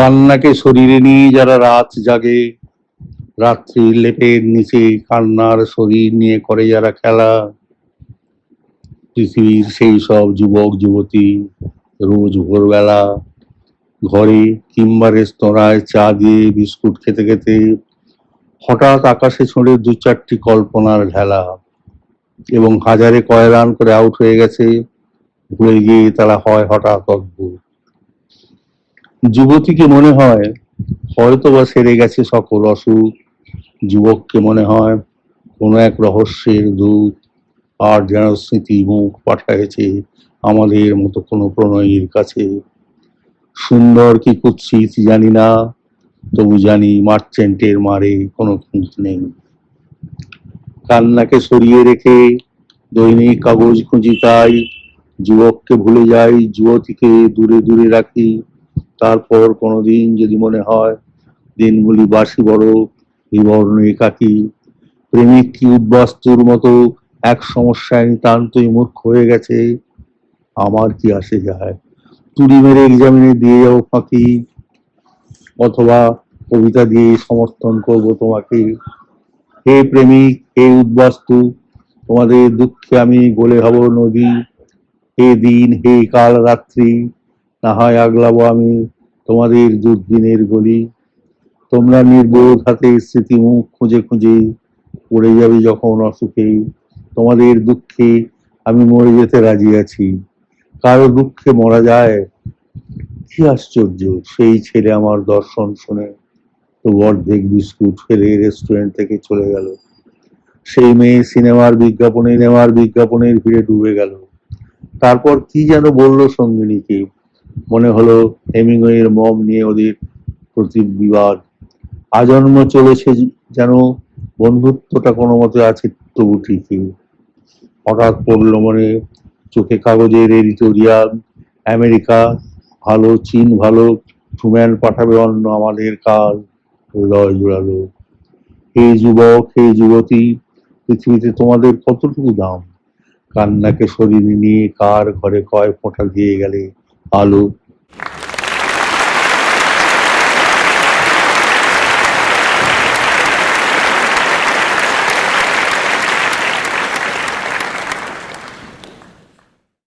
কান্নাকে শরীরে নিয়ে যারা রাত জাগে, রাত্রি লেপের নিচে কান্নার শরীর নিয়ে করে যারা খেলা, পৃথিবীর সেই সব যুবক, যুবতী রোজ ভোরবেলা ঘরে কিংবা রেস্তোরাঁয় চা দিয়ে বিস্কুট খেতে খেতে হঠাৎ আকাশে ছড়ে দু চারটি কল্পনার ঢেলা এবং হাজারে কয় রান করে আউট হয়ে গেছে, ভুলে গিয়ে তারা হয় হঠাৎ অদ্ভুত। যুবতীকে মনে হয়, হয়তো বা সেরে গেছে সকল অসুখ। যুবককে মনে হয়, কোনো এক রহস্যের দূত আর যেন স্মৃতি মুখ পাঠাইছে আমাদের মতো কোনো প্রণয়ীর কাছে। সুন্দর কি কুৎসিত জানি না, তবু জানি মার্চেন্টের মারে কোনো খুঁজ নেই। কান্নাকে সরিয়ে রেখে দৈনিক কাগজ খুঁজি তাই, যুবককে ভুলে যাই, যুবতীকে দূরে দূরে রাখি। তারপর কোনোদিন যদি মনে হয় দিনগুলি বাসি বড়, বিবর্ণ একাকী, প্রেমিক কি উদ্বাস্তুর মতো এক সমস্যায় নিতান্তই মূর্খ হয়ে গেছে, আমার কি আসে যায়? তুড়ি মেরে এক্সামিনে দিয়ে যাব ফাঁকি, অথবা কবিতা দিয়ে সমর্থন করব তোমাকে। হে প্রেমিক, হে উদ্বাস্তু, তোমাদের দুঃখে আমি গলে হব নদী। হে দিন, হে কাল রাত্রি না হয় আগলাবো আমি তোমাদের দুর্দিনের গলি। তোমরা নির্বোধ হাতে স্মৃতি মুখ খুঁজে খুঁজে পড়ে যাবে যখন অসুখে। তোমাদের দুঃখে আমি মরে যেতে রাজি আছি। কারও দুঃখে মরা যায়? কি আশ্চর্য, সেই ছেলে আমার দর্শন শুনে তো অর্ধেক বিস্কুট ফেলে রেস্টুরেন্ট থেকে চলে গেল। সেই মেয়ে সিনেমার বিজ্ঞাপনে নেওয়ার বিজ্ঞাপনের ভিড়ে ডুবে গেল। তারপর কি যেন বলল সঙ্গিনীকে মনে হলো হেমিংওয়ের মম নিয়ে ওদের প্রতি বিবাদ আজন্ম চলেছে যেন বন্ধুত্বটা কোনো মতে আছে তবু ঠিকই হঠাৎ পড়ল মনে চোখে কাগজের এডিটোরিয়াল। আমেরিকা ভালো, চীন ভালো ট্রুম্যান পাঠাবে অন্য আমাদের কাল। হৃদয় জোড়ালো। হে যুবক, হে যুবতী, পৃথিবীতে তোমাদের কতটুকু দাম? কান্নাকে শরীরে নিয়ে কার ঘরে কয় ফোঁটা দিয়ে গেলে? আলু